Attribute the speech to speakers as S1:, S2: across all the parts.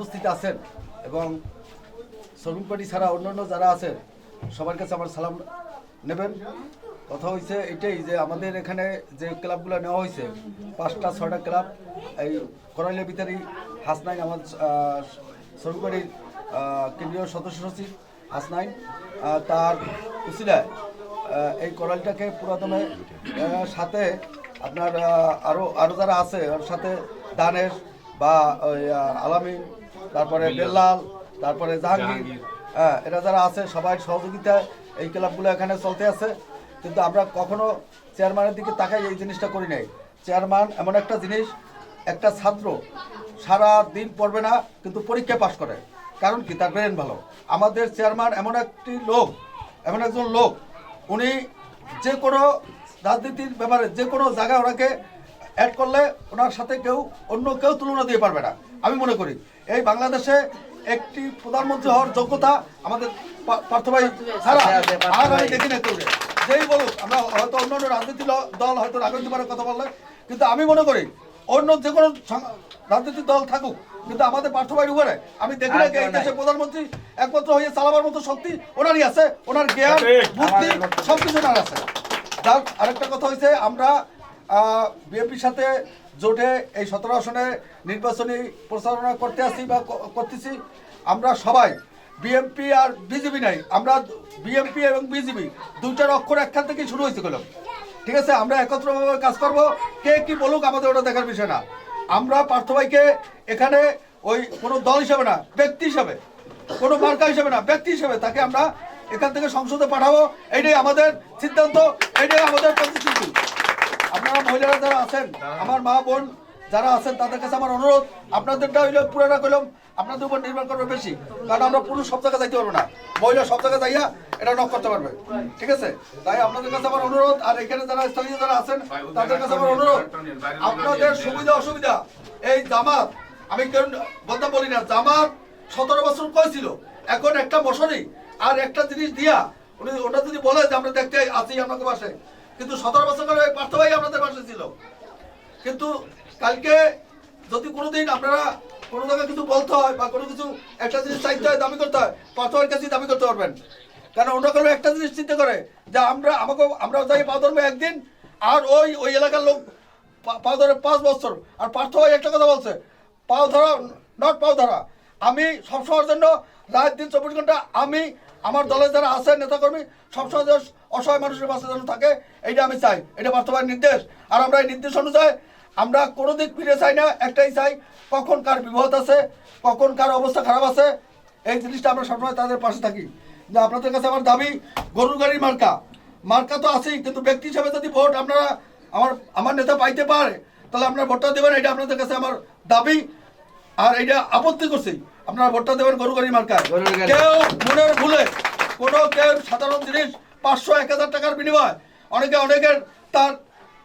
S1: উপস্থিত আছেন এবং শ্রমিক পার্টি ছাড়া অন্যান্য যারা আছেন, সবার কাছে আমার সালাম নেবেন। কথা হয়েছে এটাই যে আমাদের এখানে যে ক্লাবগুলো নেওয়া হয়েছে পাঁচটা, ছয়টা ক্লাব, এই করাইলের ভিতরেই হাসনাইন আমার শ্রমিক পার্টির কেন্দ্রীয় সদস্য সচিব হাসনাইন তার উচিলায় এই করাইলটাকে পুরাতনে সাথে আপনার আরও আরও আরও যারা আছে, ওর সাথে দানেশ বা আলামিন তারপরে বেল্লাল তারপরে জাহাঙ্গীর। হ্যাঁ এরা যারা আছে সবাই সহযোগিতায় এই ক্লাবগুলো এখানে চলতে আছে। কিন্তু আমরা কখনো চেয়ারম্যানের দিকে তাকাই এই জিনিসটা করি নাই। চেয়ারম্যান এমন একটা জিনিস একটা ছাত্র সারা দিন পড়বে না কিন্তু পরীক্ষায় পাশ করে। কারণ কি? তার ব্রেন ভালো। আমাদের চেয়ারম্যান এমন একটি লোক এমন একজন লোক উনি যে কোনো রাজনীতির ব্যাপারে যে কোনো জায়গায় ওনাকে অ্যাড করলে ওনার সাথে কেউ অন্য কেউ তুলনা দিয়ে পারবে না। আমি মনে করি এই বাংলাদেশে একটি প্রধানমন্ত্রী হওয়ার যোগ্যতা আমাদের পার্থভাই ছাড়া আর আমি দেখি না কেউ যেই বলুক আমরা হয়তো অন্য অন্য রাজনীতি দল হয়তো রাজনীতি পারে কথা বললে কিন্তু আমি মনে করি অন্য যে কোনো রাজনৈতিক দল থাকুক কিন্তু আমাদের পার্থভাইয়ের উপরে আমি দেখি না এই দেশে প্রধানমন্ত্রী একমাত্র হয়ে চালাবার মতো শক্তি ওনারই আছে ওনার জ্ঞান বুদ্ধি সব কিছু ওনার আছে। যাক আরেকটা কথা হয়েছে আমরা বিএনপির সাথে জোটে এই সতেরো আসনে নির্বাচনী প্রচারণা করতে আসি বা করতেছি। আমরা সবাই বিএনপি আর বিজেপি নাই, আমরা বিএনপি এবং বিজেপি দুইটার অক্ষর একখান থেকেই শুরু হয়েছে গেলাম ঠিক আছে? আমরা একত্রভাবে কাজ করব, কে কি বলুক আমাদের ওটা দেখার বিষয় না। আমরা পার্থভাইকে এখানে ওই কোনো দল হিসাবে না, ব্যক্তি হিসাবে, কোনো মার্কা হিসাবে না, ব্যক্তি হিসাবে তাকে আমরা এখান থেকে সংসদে পাঠাবো। এটাই আমাদের সিদ্ধান্ত, এটাই আমাদের প্রতিশ্রুতি। আপনারা মহিলারা যারা আছেন, আমার মা বোন যারা আছেন, তাদের কাছে আমার অনুরোধ, আপনাদেরটা হইলে পুরানা কলম, আপনাদের উপর নির্ভর করবে বেশি। কারণ আমরা পুরুষ সব জায়গায় যাইতে পারব না, মহিলা সব জায়গায় যাইয়া এটা নক করতে পারবে। ঠিক আছে? তাই আপনাদের কাছে আমার অনুরোধ, আর এখানে যারা স্থানীয় যারা আছেন, তাদের কাছে আমার অনুরোধ, আপনাদের সুবিধা, অসুবিধা, এই জামাত, আমি বলতে বলি না, জামাত সতেরো বছর কয়েছিল এখন একটা বছরই, আর একটা জিনিস দিয়া, উনি, ওটা যদি বলে যে আমরা দেখতে আছি আপনাকে পাশে কিন্তু সতেরো বছর করে ওই পার্থ ভাই আপনাদের পাশে ছিল। কিন্তু কালকে যদি কোনোদিন আপনারা কোনো জায়গায় কিছু বলতে হয় বা কোনো কিছু একটা জিনিস চাইতে হয়, দাবি করতে হয়, পার্থ ভাইয়ের কাছেই দাবি করতে পারবেন। কারণ অন্য কোনো একটা জিনিস চিন্তা করে যে আমরা আমাকে আমরা যাই পা ধরবো একদিন, আর ওই ওই এলাকার লোক পা ধরে পাঁচ বছর। আর পার্থ ভাই একটা কথা বলছে, পাও ধরা নট পাও ধরা। আমি সবসময়ের জন্য রাত দিন চব্বিশ ঘণ্টা আমি আমার দলের যারা আছে, নেতাকর্মী, সবসময় অসহায় মানুষের পাশে যেন থাকে, এইটা আমি চাই। এটা বাস্তবায়ন নির্দেশ। আর আমরা এই নির্দেশ অনুযায়ী আমরা কোনো দিক ফিরে চাই না, একটাই চাই, কখন কার বিপদ আছে, কখন কার অবস্থা খারাপ আছে, এই জিনিসটা আমরা সবসময় তাদের পাশে থাকি। যে আপনাদের কাছে আমার দাবি, গরুর গাড়ির মার্কা। মার্কা তো আছেই, কিন্তু ব্যক্তি হিসাবে যদি ভোট আপনারা আমার আমার নেতা পাইতে পারে, তাহলে আপনারা ভোটটা দেবেন, এটা আপনাদের কাছে আমার দাবি। আর এটা আপত্তি করছি। আপনারা ভোটটা দেবেন গরু গাড়ি মার্কায়। কেউ মনের ভুলে কোনো কেউ সাধারণ জিনিস পাঁচশো এক হাজার টাকার বিনিময় অনেকে অনেকের তার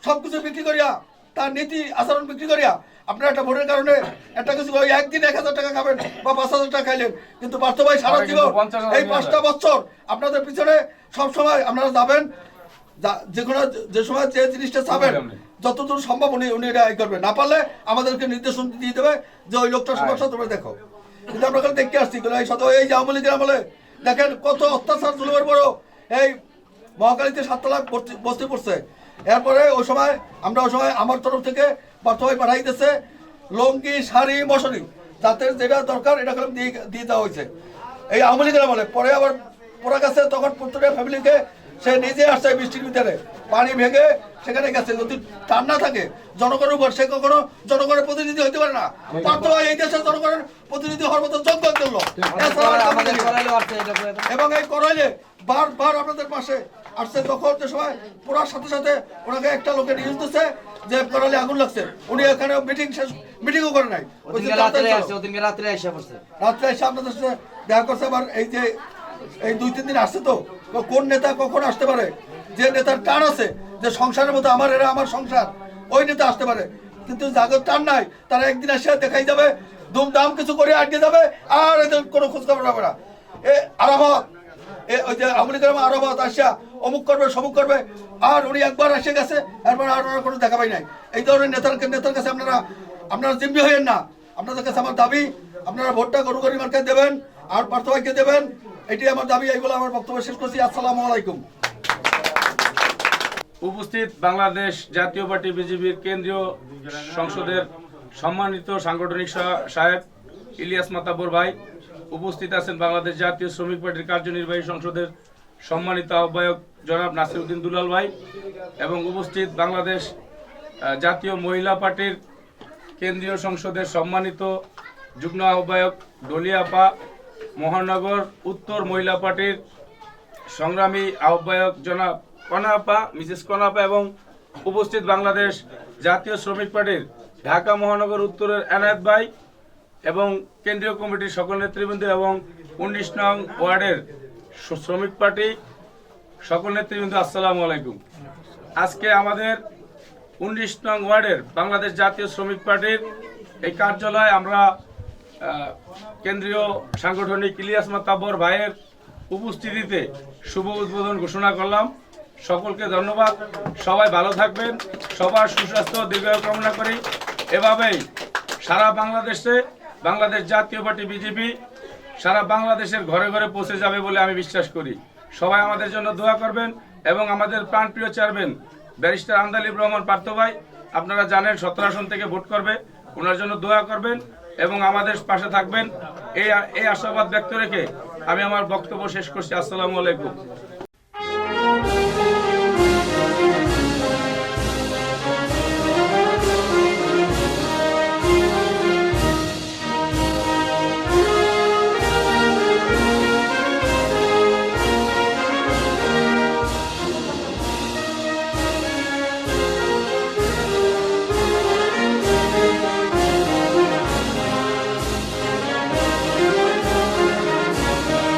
S1: সব কিছু বিক্রি করিয়া তার নীতি আচরণ বিক্রি করিয়া আপনারা একটা ভোটের কারণে একটা কিছু ওই একদিন এক হাজার টাকা খাবেন বা পাঁচ হাজার টাকা খাইলেন। কিন্তু বাস্তবায় সারা জীবন এই পাঁচটা বছর আপনাদের পিছনে সব সময় আপনারা যাবেন যে কোনো যে সময় যে জিনিসটা চাবেন। যতদূর সম্ভব উনি উনি এটা ই করবেন। না পারলে আমাদেরকে নির্দেশন দিয়ে দেবে যে ওই লোকটার সমস্যা তোমরা দেখো। কিন্তু আমরা দেখতে আসছি। এই শত এই যে আওয়ামী লীগের আমলে দেখেন কত অত্যাচার জুলুমের বড় এই মহাকালীতে সাততলা বস্তি- পড়ছে। এরপরে ওই সময় আমরা ওই সময় আমার তরফ থেকে পার্থভাই পাঠাই দিতেছে লঙ্গি শাড়ি মশারি। যাতে যেটা দরকার এটা দিয়ে দিয়ে দেওয়া হয়েছে। এই আওয়ামী লীগের আমলে। পরে আবার পড়া গেছে তখন প্রত্যেকটা ফ্যামিলিকে সে নিজে আসছে বৃষ্টির ভিতরে। পানি ভেঙে সেখানে গেছে। যদি টান না থাকে জনগণের উপর সে কখনো জনগণের প্রতিনিধি হতে পারে না। পার্থ এই দেশের জনগণের প্রতিনিধি হওয়ার মতো যোগ্য একজন লোক। এছাড়া আর
S2: আমাদের
S1: কাউকে
S2: করাইলো আছে এটা করে দাও।
S1: এবং এই করাইলে বারবার আপনাদের পাশে আসছে। যখন যে সময় পড়ার সাথে সাথে ওনাকে একটা লোকে নিউজ দিচ্ছে যে করালে আগুন লাগছে। উনি এখানে মিটিং শেষ মিটিংও করে নাই।
S2: রাত্রে এসে
S1: আপনাদের সাথে দেখা করছে। আবার এই যে এই দুই তিন দিন আসছে তো কোন নেতা কখন আসতে পারে? যে নেতার টান আছে, যে সংসারের মতো আমার, এরা আমার সংসার, ওই নেতা আসতে পারে। কিন্তু যাদের টান নাই, তারা একদিন এসে দেখাই যাবে দুমদাম কিছু করে আটকে যাবে, আর এদের কোনো খোঁজ খবর হবে না। এ আরামত এ ওই যে আমেরিকার আরবত আসিয়া অমুক করবে, সমুক করবে, আর উনি একবার এসে গেছে, এরপর আর ওনার কোনো দেখা পাই নাই। এই ধরনের নেতার নেতার কাছে আপনারা আপনারা জিম্মি হইয়েন না। আপনাদের কাছে আমার দাবি, আপনারা ভোটটা গরু গরি মার্কায় দেবেন, আর পার্থভাইকে দেবেন এটি আমার দাবি, এইগুলো আমার বক্তব্য শেষ করছি। আসসালামু আলাইকুম।
S2: উপস্থিত বাংলাদেশ জাতীয় পার্টি বিজেপির কেন্দ্রীয় সংসদের সম্মানিত সাংগঠনিক সাহেব ইলিয়াস মাতাবর ভাই। উপস্থিত আছেন বাংলাদেশ জাতীয় শ্রমিক পার্টির কার্যনির্বাহী সংসদের সম্মানিত আহ্বায়ক জনাব নাসিরউদ্দিন দুলাল ভাই এবং উপস্থিত বাংলাদেশ জাতীয় মহিলা পার্টির কেন্দ্রীয় সংসদের সম্মানিত যুগ্ম আহ্বায়ক দলিয়াপা মহানগর উত্তর মহিলা পার্টির সংগ্রামী আহ্বায়ক জনাব কনাপা, মিসেস কনাপা এবং উপস্থিত বাংলাদেশ জাতীয় শ্রমিক পার্টির ঢাকা মহানগর উত্তরের এনায়েত ভাই এবং কেন্দ্রীয় কমিটির সকল নেতৃবৃন্দ এবং উনিশ নং ওয়ার্ডের শ্রমিক পার্টি সকল নেতৃবৃন্দ, আসসালামু আলাইকুম। আজকে আমাদের উনিশ নং ওয়ার্ডের বাংলাদেশ জাতীয় শ্রমিক পার্টির এই কার্যালয়ে আমরা কেন্দ্রীয় সাংগঠনিক ইলিয়াস মাতাব্বর ভাইয়ের উপস্থিতিতে শুভ উদ্বোধন ঘোষণা করলাম। সকলকে ধন্যবাদ। সবাই ভালো থাকবেন। সবার সুস্বাস্থ্য, দীর্ঘায়ু কামনা করি। এভাবেই সারা বাংলাদেশে, বাংলাদেশ জাতীয় পার্টি বিজেপি সারা বাংলাদেশের ঘরে ঘরে পৌঁছে যাবে বলে আমি বিশ্বাস করি। সবাই আমাদের জন্য দোয়া করবেন এবং আমাদের প্রাণপ্রিয় চেয়ারম্যান ব্যারিস্টার আমদালিব রহমান পার্থ ভাই, আপনারা জানেন সতেরো আসন থেকে ভোট করবে, ওনার জন্য দোয়া করবেন। এবং আমাদের পাশে থাকবেন। এই এই আশাবাদ ব্যক্ত রেখে আমি আমার বক্তব্য শেষ করছি। আসসালামু আলাইকুম।